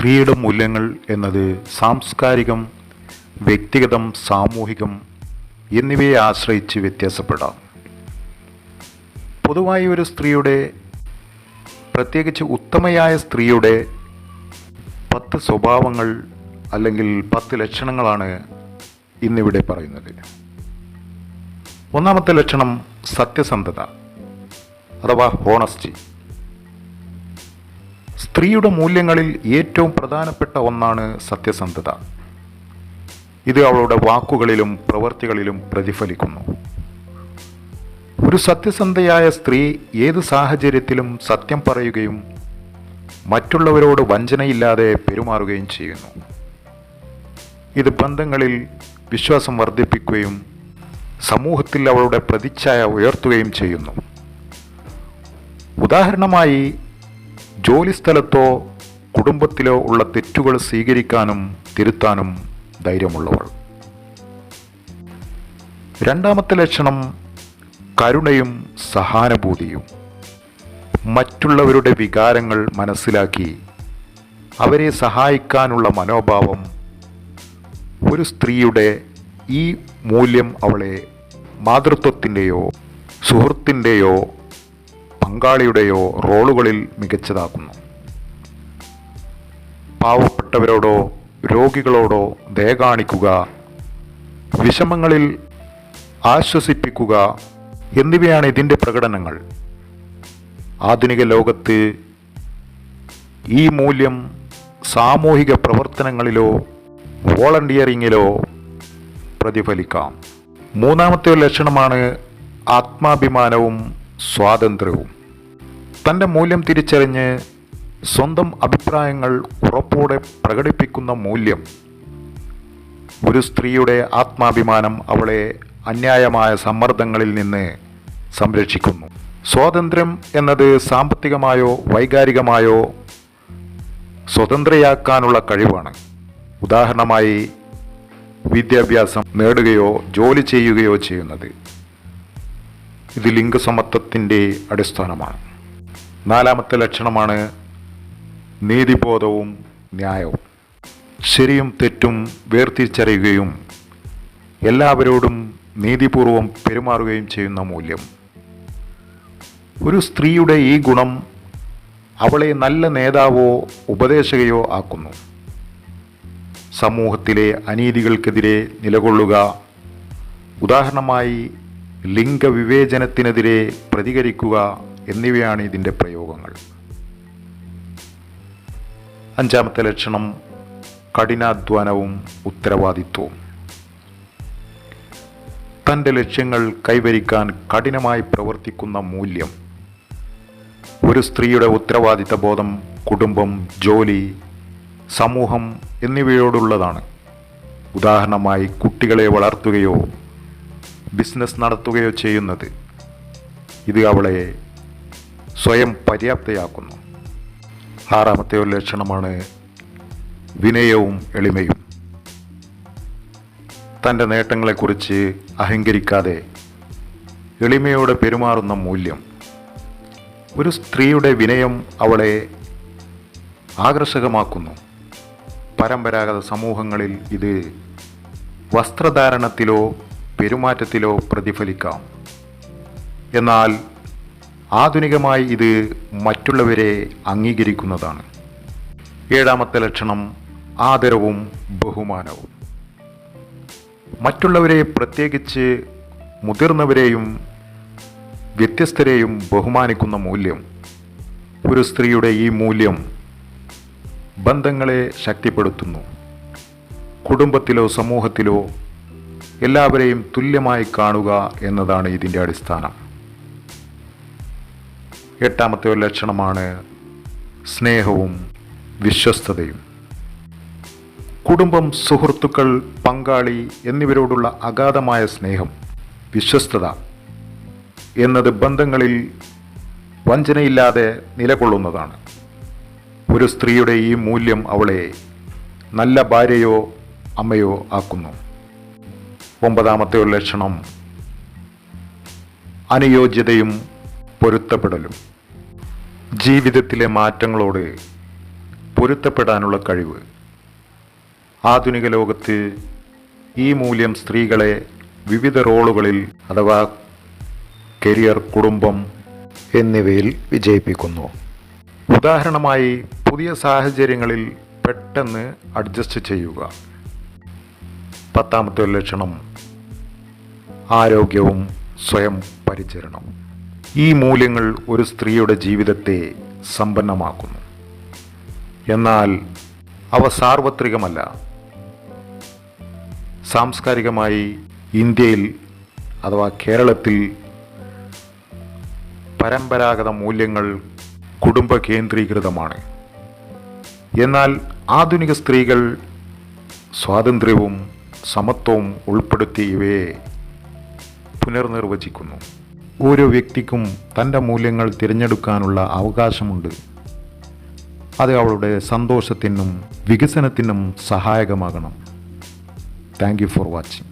സ്ത്രീയുടെ മൂല്യങ്ങൾ എന്നത് സാംസ്കാരികം വ്യക്തിഗതം സാമൂഹികം എന്നിവയെ ആശ്രയിച്ച് വ്യത്യാസപ്പെടാം. പൊതുവായി ഒരു സ്ത്രീയുടെ പ്രത്യേകിച്ച് ഉത്തമയായ സ്ത്രീയുടെ പത്ത് സ്വഭാവങ്ങൾ അല്ലെങ്കിൽ പത്ത് ലക്ഷണങ്ങളാണ് ഇന്നിവിടെ പറയുന്നത്. ഒന്നാമത്തെ ലക്ഷണം സത്യസന്ധത അഥവാ ഹോണസ്റ്റി. സ്ത്രീയുടെ മൂല്യങ്ങളിൽ ഏറ്റവും പ്രധാനപ്പെട്ട ഒന്നാണ് സത്യസന്ധത. ഇത് അവളുടെ വാക്കുകളിലും പ്രവൃത്തികളിലും പ്രതിഫലിക്കുന്നു. ഒരു സത്യസന്ധയായ സ്ത്രീ ഏത് സാഹചര്യത്തിലും സത്യം പറയുകയും മറ്റുള്ളവരോട് വഞ്ചനയില്ലാതെ പെരുമാറുകയും ചെയ്യുന്നു. ഇത് ബന്ധങ്ങളിൽ വിശ്വാസം വർദ്ധിപ്പിക്കുകയും സമൂഹത്തിൽ അവളുടെ പ്രതിച്ഛായ ഉയർത്തുകയും ചെയ്യുന്നു. ഉദാഹരണമായി ജോലിസ്ഥലത്തോ കുടുംബത്തിലോ ഉള്ള തെറ്റുകൾ സ്വീകരിക്കാനും തിരുത്താനും ധൈര്യമുള്ളവൾ. രണ്ടാമത്തെ ലക്ഷണം കരുണയും സഹാനുഭൂതിയും. മറ്റുള്ളവരുടെ വികാരങ്ങൾ മനസ്സിലാക്കി അവരെ സഹായിക്കാനുള്ള മനോഭാവം ഒരു സ്ത്രീയുടെ ഈ മൂല്യം അവളെ മാതൃത്വത്തിന്റെയോ സുഹൃത്തിന്റെയോ പങ്കാളിയുടെയോ റോളുകളിൽ മികച്ചതാക്കുന്നു. പാവപ്പെട്ടവരോടോ രോഗികളോടോ ദയ കാണിക്കുക വിഷമങ്ങളിൽ ആശ്വസിപ്പിക്കുക എന്നിവയാണ് ഇതിന്റെ പ്രകടനങ്ങൾ. ആധുനിക ലോകത്ത് ഈ മൂല്യം സാമൂഹിക പ്രവർത്തനങ്ങളിലോ വോളണ്ടിയറിങ്ങിലോ പ്രതിഫലിക്കാം. മൂന്നാമത്തെ ലക്ഷണമാണ് ആത്മാഭിമാനവും സ്വാതന്ത്ര്യവും. തന്റെ മൂല്യം തിരിച്ചറിഞ്ഞ് സ്വന്തം അഭിപ്രായങ്ങൾ ഉറപ്പോടെ പ്രകടിപ്പിക്കുന്ന മൂല്യം. ഒരു സ്ത്രീയുടെ ആത്മാഭിമാനം അവളെ അന്യായമായ സമ്മർദ്ദങ്ങളിൽ നിന്ന് സംരക്ഷിക്കുന്നു. സ്വാതന്ത്ര്യം എന്നത് സാമ്പത്തികമായോ വൈകാരികമായോ സ്വതന്ത്രയാക്കാനുള്ള കഴിവാണ്. ഉദാഹരണമായി വിദ്യാഭ്യാസം നേടുകയോ ജോലി ചെയ്യുകയോ ചെയ്യുന്നത്. ഇത് ലിംഗസമത്വത്തിന്റെ അടിസ്ഥാനമാണ്. നാലാമത്തെ ലക്ഷണമാണ് നീതിബോധവും ന്യായവും. ശരിയും തെറ്റും വേർതിരിച്ചറിയുകയും എല്ലാവരോടും നീതിപൂർവം പെരുമാറുകയും ചെയ്യുന്ന മൂല്യം. ഒരു സ്ത്രീയുടെ ഈ ഗുണം അവളെ നല്ല നേതാവോ ഉപദേശകയോ ആക്കുന്നു. സമൂഹത്തിലെ അനീതികൾക്കെതിരെ നിലകൊള്ളുക ഉദാഹരണമായി ലിംഗവിവേചനത്തിനെതിരെ പ്രതികരിക്കുക എന്നിവയാണ് ഇതിന്റെ പ്രയോഗങ്ങൾ. അഞ്ചാമത്തെ ലക്ഷണം കഠിനാധ്വാനവും ഉത്തരവാദിത്വവും. തന്റെ ലക്ഷ്യങ്ങൾ കൈവരിക്കാൻ കഠിനമായി പ്രവർത്തിക്കുന്ന മൂല്യം. ഒരു സ്ത്രീയുടെ ഉത്തരവാദിത്ത ബോധം കുടുംബം ജോലി സമൂഹം എന്നിവയോടുള്ളതാണ്. ഉദാഹരണമായി കുട്ടികളെ വളർത്തുകയോ ബിസിനസ് നടത്തുകയോ ചെയ്യുന്നത് ഇത് അവളെ സ്വയം പര്യാപ്തയാക്കുന്നു. ആറാമത്തെ ഒരു ലക്ഷണമാണ് വിനയവും എളിമയും. തന്റെ നേട്ടങ്ങളെക്കുറിച്ച് അഹങ്കരിക്കാതെ എളിമയോടെ പെരുമാറുന്ന മൂല്യം. ഒരു സ്ത്രീയുടെ വിനയം അവളെ ആകർഷകമാക്കുന്നു. പരമ്പരാഗത സമൂഹങ്ങളിൽ ഇത് വസ്ത്രധാരണത്തിലോ പെരുമാറ്റത്തിലോ പ്രതിഫലിക്കാം. എന്നാൽ ആധുനികമായി ഇത് മറ്റുള്ളവരെ അംഗീകരിക്കുന്നതാണ്. ഏഴാമത്തെ ലക്ഷണം ആദരവും ബഹുമാനവും. മറ്റുള്ളവരെ പ്രത്യേകിച്ച് മുതിർന്നവരെയും വ്യത്യസ്തരെയും ബഹുമാനിക്കുന്ന മൂല്യം ഒരു സ്ത്രീയുടെ ഈ മൂല്യം ബന്ധങ്ങളെ ശക്തിപ്പെടുത്തുന്നു. കുടുംബത്തിലോ സമൂഹത്തിലോ എല്ലാവരെയും തുല്യമായി കാണുക എന്നതാണ് ഇതിന്റെ അടിസ്ഥാനം. എട്ടാമത്തെ ഒരു ലക്ഷണമാണ് സ്നേഹവും വിശ്വസ്തതയും. കുടുംബം സുഹൃത്തുക്കൾ പങ്കാളി എന്നിവരോടുള്ള അഗാധമായ സ്നേഹം വിശ്വസ്തത എന്നത് ബന്ധങ്ങളിൽ വഞ്ചനയില്ലാതെ നിലകൊള്ളുന്നതാണ്. ഒരു സ്ത്രീയുടെ ഈ മൂല്യം അവളെ നല്ല ഭാര്യയോ അമ്മയോ ആക്കുന്നു. ഒമ്പതാമത്തെ ഒരു ലക്ഷണം. അനുയോജ്യതയും പൊരുത്തപ്പെടലും. ജീവിതത്തിലെ മാറ്റങ്ങളോട് പൊരുത്തപ്പെടാനുള്ള കഴിവ്. ആധുനിക ലോകത്ത് ഈ മൂല്യം സ്ത്രീകളെ വിവിധ റോളുകളിൽ അഥവാ കരിയർ കുടുംബം എന്നിവയിൽ വിജയിപ്പിക്കുന്നു. ഉദാഹരണമായി പുതിയ സാഹചര്യങ്ങളിൽ പെട്ടെന്ന് അഡ്ജസ്റ്റ് ചെയ്യുക. പത്താമത്തെ ലക്ഷണം. ആരോഗ്യവും സ്വയം പരിചരണം. ഈ മൂല്യങ്ങൾ ഒരു സ്ത്രീയുടെ ജീവിതത്തെ സമ്പന്നമാക്കുന്നു. എന്നാൽ അവ സാർവത്രികമല്ല. സാംസ്കാരികമായി ഇന്ത്യയിൽ അഥവാ കേരളത്തിൽ പരമ്പരാഗത മൂല്യങ്ങൾ കുടുംബ കേന്ദ്രീകൃതമാണ്. എന്നാൽ ആധുനിക സ്ത്രീകൾ സ്വാതന്ത്ര്യവും സമത്വവും ഉൾപ്പെടുത്തി ഇവയെ പുനർനിർവചിക്കുന്നു. ഓരോ വ്യക്തിക്കും തന്റെ മൂല്യങ്ങൾ തിരഞ്ഞെടുക്കാനുള്ള അവകാശമുണ്ട്. അത് അവളുടെ സന്തോഷത്തിനും വികസനത്തിനും സഹായകമാകണം. Thank you for watching